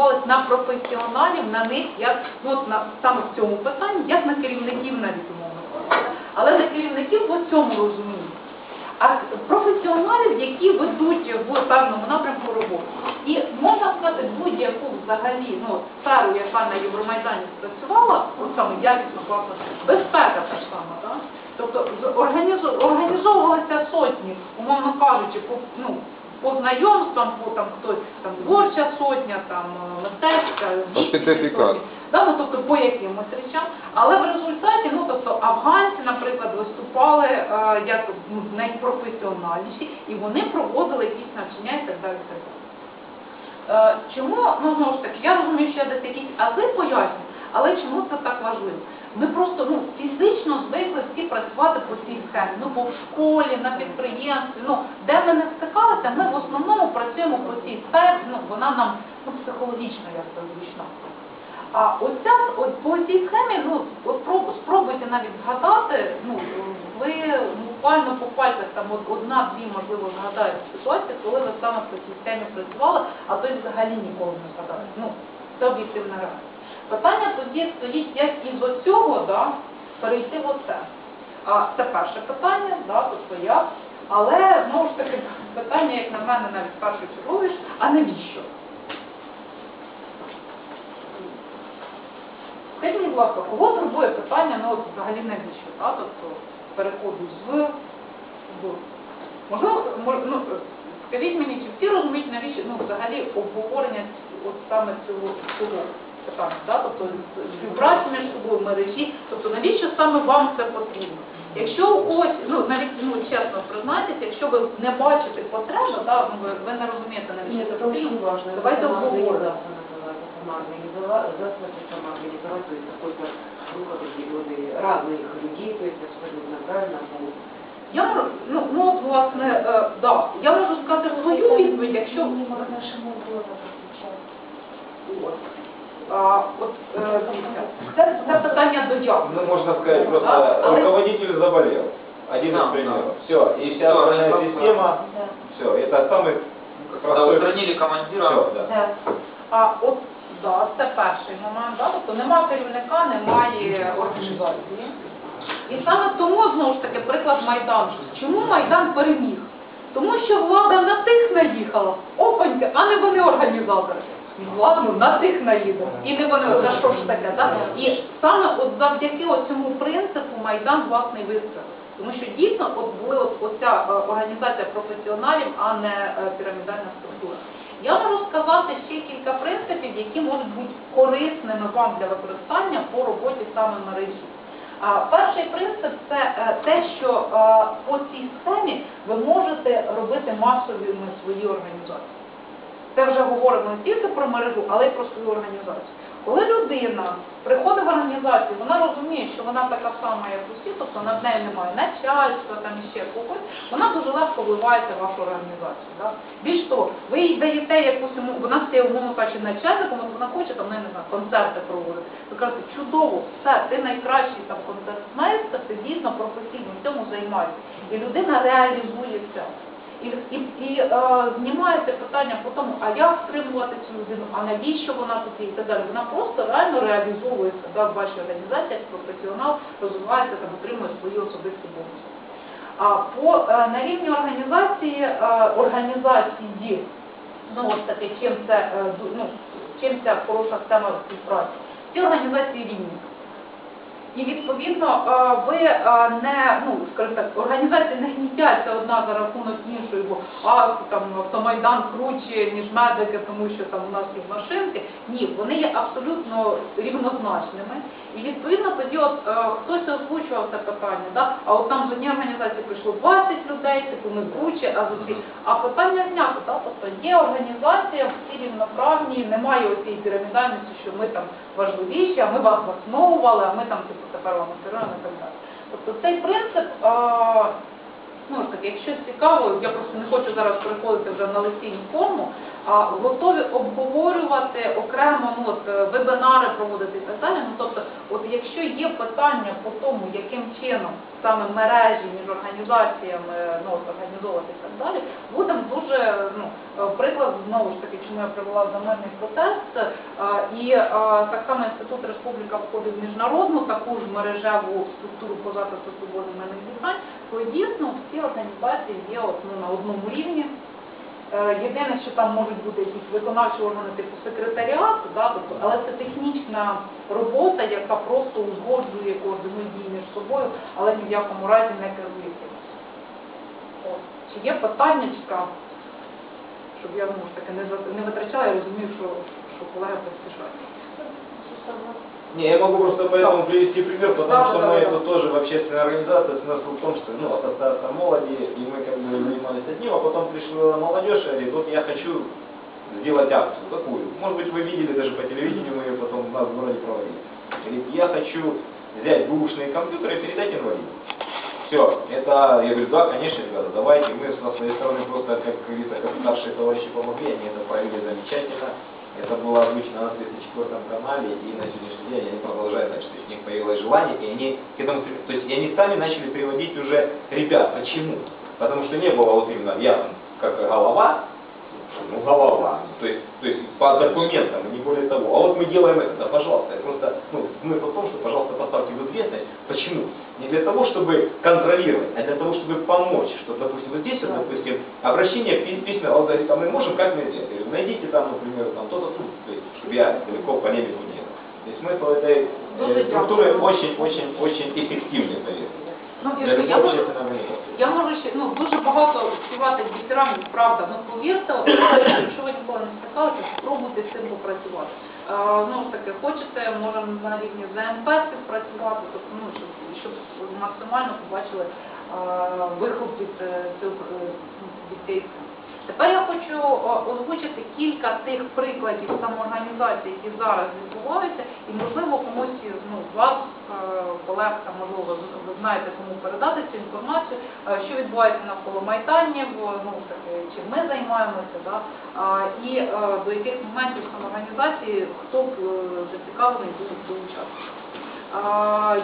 орієнтувалися на професіоналів, на них, як ну, от на саме в цьому питанні, як на керівників навіть умовно. Але на керівників в цьому розумінні. А професіоналів, які ведуть в певному напрямку роботу. І можна сказати, будь-яку взагалі ну, сферу, яка на Євромайдані спрацювала, от саме якісно класно, безпека та ж сама, так? Тобто організовувалися сотні, умовно кажучи, ну, по знайомствам, по там хтось там творча сотня, там е, мистецька, сотні. Да, ну, тобто по якимось речам. Але в результаті, ну тобто афганці, наприклад, виступали е, як ну, найпрофесіональніші, і вони проводили якісь навчання і так далі. так далі. Е, Чому, ну знову ж таки, я розумію, що я десь якісь ази поясню, але чому це так важливо? Ми просто ну, фізично звикли всі працювати по цій схемі. Ну, бо в школі, на підприємстві, ну, де ми не стикалися, ми в основному працюємо по цій схемі, ну, вона нам ну, психологічно якби зручна. А оця, от по цій схемі, ну, спробуйте навіть згадати, ну, ви буквально по пальцях, там одна-дві, можливо, згадаєте ситуації, коли ви саме по цій схемі працювали, а то й взагалі ніколи не згадаєте. Ну, це об'єктивна реальність. Питання тоді стоїть, як із оцього, да, перейти в оце. А це перше питання, да, тобто як. Але, знову ж таки, питання, як на мене, навіть першочерговіше, а навіщо? Скажіть, мені, будь ласка, кого турбує питання, ну от взагалі навіщо, так? Тобто переходу з в. Можливо, мож- ну, скажіть мені, чи всі розуміють, навіщо ну, взагалі обговорення от саме цього, цього питання, так? тобто з- співпраці між собою, мережі, тобто навіщо саме вам це потрібно? Якщо у когось, ну навіть ну чесно признайтеся, якщо ви не бачите потреби, так, ну, ви, ви не розумієте, навіщо Нет, це это очень потрібно, важно. давайте Это обговоримо. самоорганизация называется, самоорганизация, самоорганизовать, то есть какой-то групп определенной разных людей, то есть абсолютно правильно, по Я можу, ну, ну от власне, е, да, я можу сказати свою відповідь, якщо От. А, от, е, дивіться, це, це питання до дякую. Ну, можно сказать, просто Да, але- руководитель заболел. Один Да, из примеров. да. Все, и вся Всё, остальная они система, все, это самый Когда простой... устранили командира, Всё, да. Де? А от да, це перший момент, да, тобто немає керівника, немає організації. І саме тому знову ж таки приклад Майдану. Чому Майдан переміг? Тому що влада на тих наїхала, опаньки, а не вони організатори. Ладно, на тих наїде. І не вони, за що ж таке, так? І саме от завдяки цьому принципу Майдан власне і. Тому що дійсно от були от, оця е, організація професіоналів, а не е, пірамідальна структура. Я можу сказати ще кілька принципів, які можуть бути корисними вам для використання по роботі саме мережі. Перший принцип це е, те, що по цій схемі ви можете робити масовими свої організації. Це вже говоримо не тільки про мережу, але й про свою організацію. Коли людина приходить в організацію, вона розуміє, що вона така сама, як усі, тобто над нею немає начальства, там іще когось, вона дуже легко вливається в вашу організацію. Да? Більш того, ви їй даєте якусь вона стає, умовно кажучи, начальником, вона хоче там, не знаю, концерти проводити. Ви кажете, чудово, все, ти найкращий там концертмейстер, ти дійсно професійно цьому займаєшся. І людина реалізується. І, і, і е, знімається питання по тому, а як стримувати цю людину, а навіщо вона тут і так далі. Вона просто реально реалізовується в вашій організації як професіонал, розвивається там, отримує свої особисті бонуси. А по е, на рівні організації е, організації, ну ось таки, чим це е, ну, чим ця хороша тема співпраці. Ці організації рівні. І відповідно е, ви е, не ну скажімо так, організації не гнітяться одна за рахунок іншої, бо а там автомайдан круче ніж медики, тому що там у нас є машинки. Ні, вони є абсолютно рівнозначними. І відповідно тоді, от е, хтось озвучував це питання, да? а от там з однієї організації прийшло 20 людей, типу ми круче, а з усіх. А питання знято, да? тобто є організація, всі рівноправні, немає оцієї пірамідальності, що ми там важливіші, а ми вас засновували, а ми там тепер і так далі. Тобто цей принцип, ну ж таки, якщо цікаво, я просто не хочу зараз переходити вже на лекційну форму, а готові обговорювати окремо ну, от, е, вебінари проводити і так далі. Ну тобто От якщо є питання по тому, яким чином саме мережі між організаціями ну, організовувати і так далі, будемо дуже ну, приклад знову ж таки, чому я привела мирний протест. е, І е, так само інститут Республіка входить в міжнародну таку ж мережеву структуру по захисту свободи мирних зібрань, коли дійсно всі організації є ну, на одному рівні. Е, Єдине, що там можуть бути якісь виконавчі органи типу секретаріату, да, тобто, але це технічна робота, яка просто узгоджує координує дії між собою, але ні в якому разі не керує Чи є питання, щоб я ж таки не, витрачала, я розумію, що, що колеги поспішають. Не, я могу просто поэтому привести пример, потому что мы это тоже в общественной организации, смысл в том, что ну, ассоциация молоди, и мы как бы занимались одним, а потом пришла молодежь и говорит, вот я хочу сделать акцию, какую? Может быть, вы видели даже по телевидению, мы ее потом у нас в городе проводили. Говорит, я хочу взять бэушные компьютеры и передать инвалидам. Все, это, я говорю, да, конечно, ребята, давайте, мы со своей стороны просто, как говорится, как старшие товарищи помогли, они это провели замечательно. Это было озвучено на 34 канале, и на сегодняшний день они продолжают, значит, у них появилось желание, и они к этому, то есть и они сами начали приводить уже ребят. Почему? Потому что не было вот именно, я как голова, ну голова, то есть, то есть по документам, не более того. А вот мы делаем это, да, пожалуйста, это просто, ну, смысл в том, что, пожалуйста, поставьте в известность. Почему? Не для того, чтобы контролировать, а для того, чтобы помочь, что, допустим, вот здесь, вот, допустим, обращение пи- письменно, он говорит, а мы можем, как мы говорю, найдите там, например, там то-то, то есть, чтобы я далеко в полемику не ехал. То есть смысл этой э, структуры очень-очень-очень эффективный, поверьте. Ну, Ірко, я можу, я можу ще ну дуже багато співати з правда. Ну повірте, якщо ви ніколи не стикалися, спробуйте з цим попрацювати. Е, Знову ж таки, хочете, можемо на рівні ЗНП співпрацювати, тобто, ну, щоб, щоб максимально побачили е, вихлоп від е, цієї схеми. Тепер я хочу озвучити кілька тих прикладів самоорганізації, які зараз відбуваються, і можливо комусь ну, з вас, колег, там, можливо, ви, знаєте, кому передати цю інформацію, е, що відбувається навколо майданів, ну чим ми займаємося, да, і е, до яких моментів самоорганізації хто б е, зацікавлений був долучатися.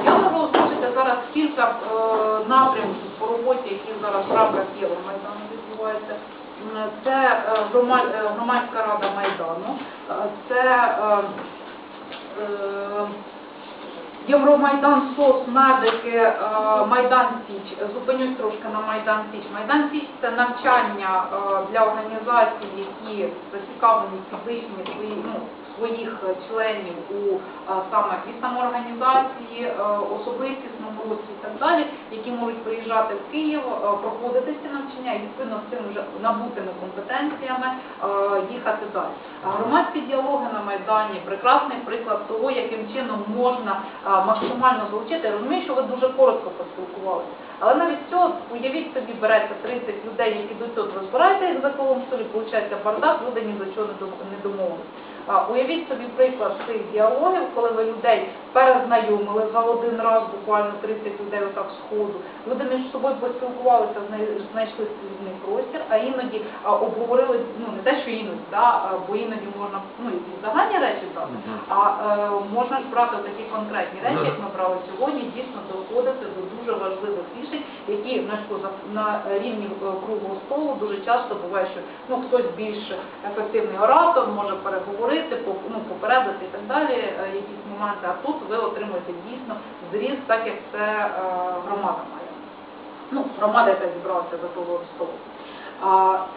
Я можу озвучити зараз кілька е, напрямків по роботі, які зараз в рамках Євромайдану відбуваються. Це е, грома- е, громадська рада Майдану, е, це е, е, Євромайдан СОС, медики, е, Майдан Січ. Зупинюсь трошки на Майдан Січ. Майдан Січ це навчання е, для організацій, які зацікавлені підвищенні свої, ну, своїх членів у саме і самоорганізації, е, особистісному рості і так далі, які можуть приїжджати в Київ, е, проходити ці навчання і відповідно з цим вже набутими компетенціями е, їхати далі. Громадські діалоги на Майдані прекрасний приклад того, яким чином можна максимально залучити. Я розумію, що ви дуже коротко поспілкувалися. Але навіть цього, уявіть собі, береться 30 людей, які до цього розбираються як за колом столі, виходить бардак, люди ні за чого не дом- не домовились. А, Уявіть собі приклад цих діалогів, коли ви людей перезнайомили за один раз, буквально 30 людей отак з ходу. Люди між собою поспілкувалися, знай- знайшли спільний простір, а іноді обговорили, ну не те, що іноді, да, бо іноді можна ну, якісь загальні речі брати, а е, можна ж брати такі конкретні речі, як ми брали сьогодні, дійсно доходити до дуже важливих рішень, які на, на рівні е, круглого столу дуже часто буває, що ну, хтось більш ефективний оратор, може переговорити, ну, попередити і так далі, е, якісь моменти, а тут ви отримуєте дійсно зріз, так як це е, громада має. Ну, громада, яка зібралася за того столу.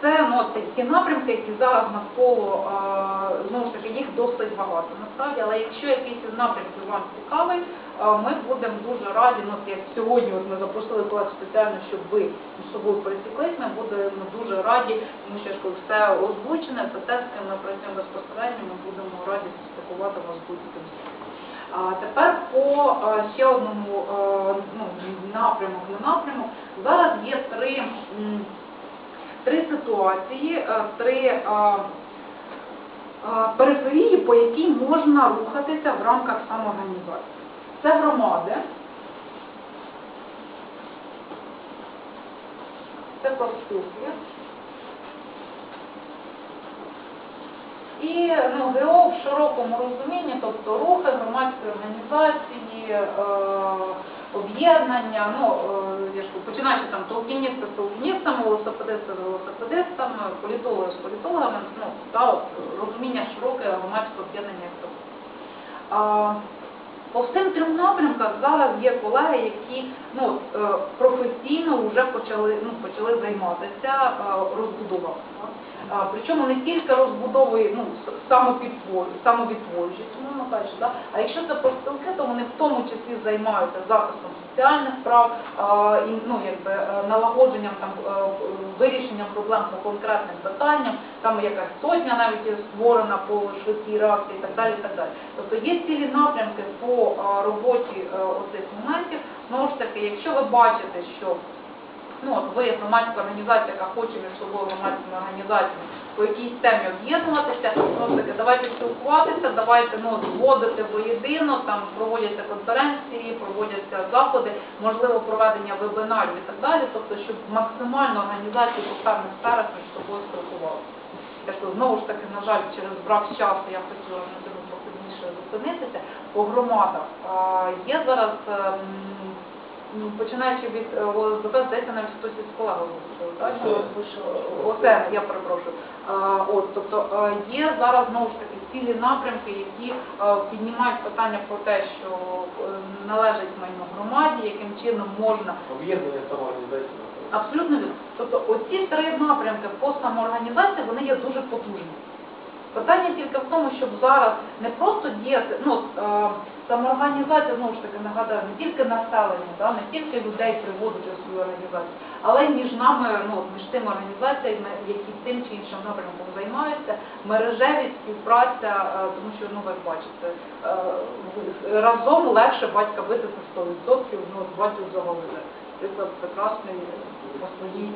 Це ну, ті напрямки, які зараз навколо, знову ж таки, їх досить багато насправді, але якщо якийсь із напрямків вам цікавий, ми будемо дуже раді, ну, як сьогодні от ми запросили колег спеціально, щоб ви між собою пересіклись, ми будемо дуже раді, тому що кажу, все озвучене, це те, з ким ми працюємо безпосередньо, ми будемо раді спілкувати вас будь-яким. А тепер по е, ще одному е, ну, напрямок, не напрямок. Зараз є три, три ситуації, е, три периферії, по якій можна рухатися в рамках самоорганізації. Це громади, це профспілки. І ну, в широкому розумінні, тобто рухи, громадські організації, е, об'єднання, ну, е, починаючи там толкіністи з толкіністами, велосипедисти з велосипедистами, політологи з політологами, ну, та, от, розуміння широке громадського об'єднання як такого. По всім трьом напрямках зараз є колеги, які ну, е, професійно вже почали, ну, почали займатися розбудовою. Причому не тільки розбудовою ну, самовідтворюючись, умовно кажучи, да? а якщо це профспілки, то вони в тому числі займаються захистом соціальних прав, а, і, ну, якби, е, налагодженням, там, е, вирішенням проблем по конкретним питанням, там якась сотня навіть є створена по швидкій реакції і так далі. І так далі. Тобто є цілі напрямки по е, роботі оцих моментів. Знову ж таки, якщо ви бачите, що ну, от ви громадська організація, яка хоче між собою громадськими організаціями по якійсь темі об'єднуватися, ну, таки, давайте спілкуватися, давайте ну, зводити воєдино, там проводяться конференції, проводяться заходи, можливо, проведення вебінарів і так далі, тобто, щоб максимально організації по певних сферах між собою спілкувалися. Я знову ж таки, на жаль, через брак часу я хотіла на цьому трохи більше зупинитися. По громадах є зараз, ем, починаючи від е, ОСББ, здається, навіть хтось із колег озвучив, так? Оце. Я перепрошую. От, тобто е, є зараз знову ж таки цілі напрямки, які е, піднімають питання про те, що е, належить майно громаді, яким чином можна Об'єднання самоорганізації. Абсолютно вірно. Тобто оці три напрямки по самоорганізації, вони є дуже потужні. Питання тільки в тому, щоб зараз не просто діяти, ну, е, самоорганізація, знову ж таки, нагадаю, не тільки населення, да, не тільки людей приводити у свою організацію, але між нами, ну, між тими організаціями, які тим чи іншим напрямком займаються, мережевість, співпраця, е, тому що, ну, ви бачите, е, разом легше батька витисти 100%, ну, батьків загалити. Приклад прекрасний по своїй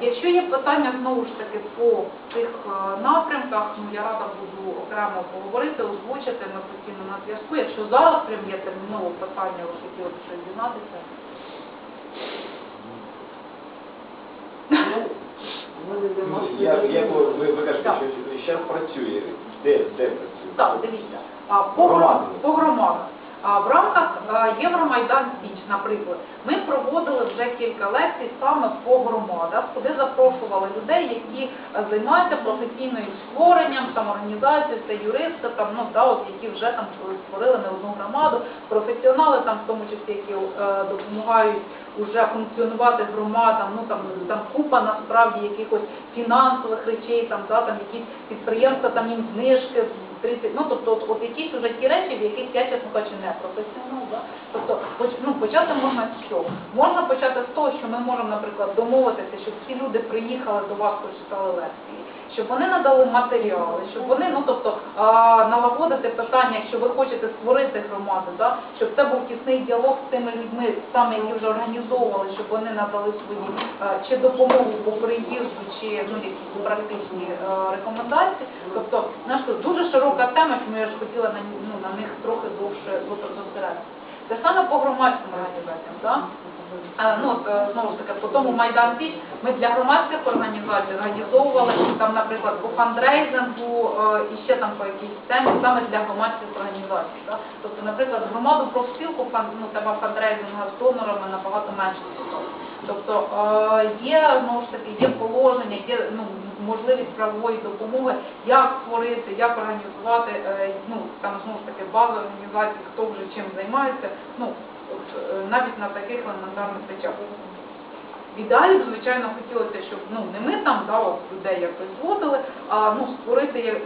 Якщо є питання знову ж таки по цих е, напрямках, ну я рада буду окремо поговорити, озвучити, ми постійно на зв'язку. Якщо зараз прям є термінове питання, ви хотіли б щось дізнатися. Ну, як, як ви, кажете, Так. що зараз працює, де, де працює? Так, дивіться. А, по, Громади. по громадах. В рамках е, Євромайдан Спіч, наприклад, ми проводили вже кілька лекцій саме по громадах, куди запрошували людей, які е, займаються професійним створенням, самоорганізацією, це юристи, там, ну, да, от, які вже там створили не одну громаду, професіонали, там, в тому числі, які е, допомагають уже функціонувати громадам, ну там, там купа насправді якихось фінансових речей, там, да, там якісь підприємства, там їм знижки, 30, ну тобто от, от якісь уже ті речі, в яких я, чесно кажучи, не професіонал. Да? Тобто ну, почати можна з чого? Можна почати з того, що ми можемо, наприклад, домовитися, щоб ці люди приїхали до вас, прочитали лекції, щоб вони надали матеріали, щоб вони, ну тобто, налагодити питання, якщо ви хочете створити громаду, да? щоб це був тісний діалог з тими людьми, саме які вже організовували, щоб вони надали свої чи допомогу по приїзду, чи ну, якісь практичні е, рекомендації. Тобто, знаєш, дуже широка тема, тому я ж хотіла на, ну, на них трохи довше зосередитися. Це саме по громадським організаціям, так? Ну, е, знову ж таки, по тому Майдан Піч ми для громадських організацій організовували там, наприклад, по фандрейзингу е, і ще там по якійсь темі саме для громадських організацій. Так? Тобто, наприклад, громаду профспілку фан- ну, тема фандрейзингу з донорами набагато менше. Тобто е, є знову ж таки є положення, є ну, можливість правової допомоги, як створити, як організувати, ну там знову ж таки база організацій, хто вже чим займається. Ну навіть на таких елементарних речах. В ідеалі, звичайно, хотілося, щоб ну не ми там да, от, людей якось зводили, а ну створити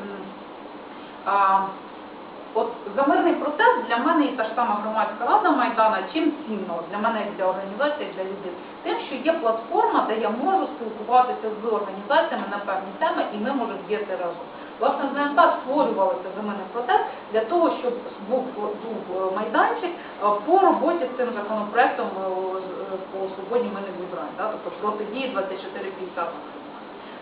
а, От за мирний процес для мене і та ж сама громадська рада Майдана чим цінно для мене для організації, для людей, тим, що є платформа, де я можу спілкуватися з організаціями на певні теми, і ми можемо діяти разом. Власне, ЗНК за мене процес для того, щоб був, був е, майданчик е, по роботі з цим законопроектом е, по свободі мене вибрань, да, тобто протидії 2450.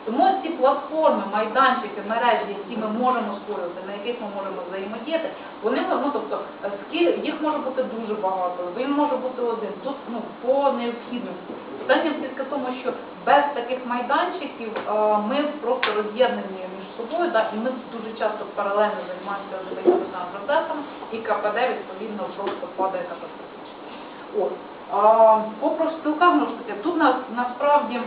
Тому ці платформи, майданчики, мережі, які ми можемо створювати, на яких ми можемо взаємодіяти, вони ну тобто е, їх може бути дуже багато, він може бути один. Тут ну по необхідності. Питання тільки в тому, що без таких майданчиків е, ми просто роз'єднані між собою, да, і ми дуже часто паралельно займаємося живими процесами, і КПД відповідно просто падає катастрофічно. От. По профспілках, ну тут нас насправді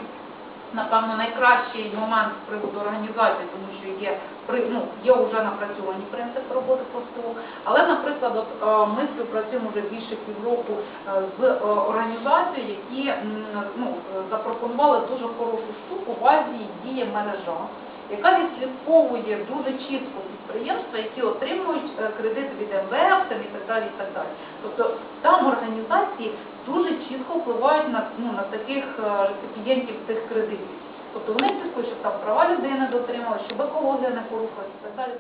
напевно найкращий момент з приводу організації, тому що є ну є вже напрацьовані принципи роботи профспілок. Але, наприклад, от е, ми співпрацюємо вже більше півроку е, з е, організацією, які ну запропонували дуже хорошу штуку. В Азії діє мережа, яка відслідковує дуже чітко підприємства, які отримують кредит від МВФ і так далі. І так далі. Тобто там організації дуже чітко впливають на ну на таких рецепієнтів реципієнтів цих кредитів. Тобто вони слідкують, щоб там права людини дотримали, щоб екологія не порухалася і так далі.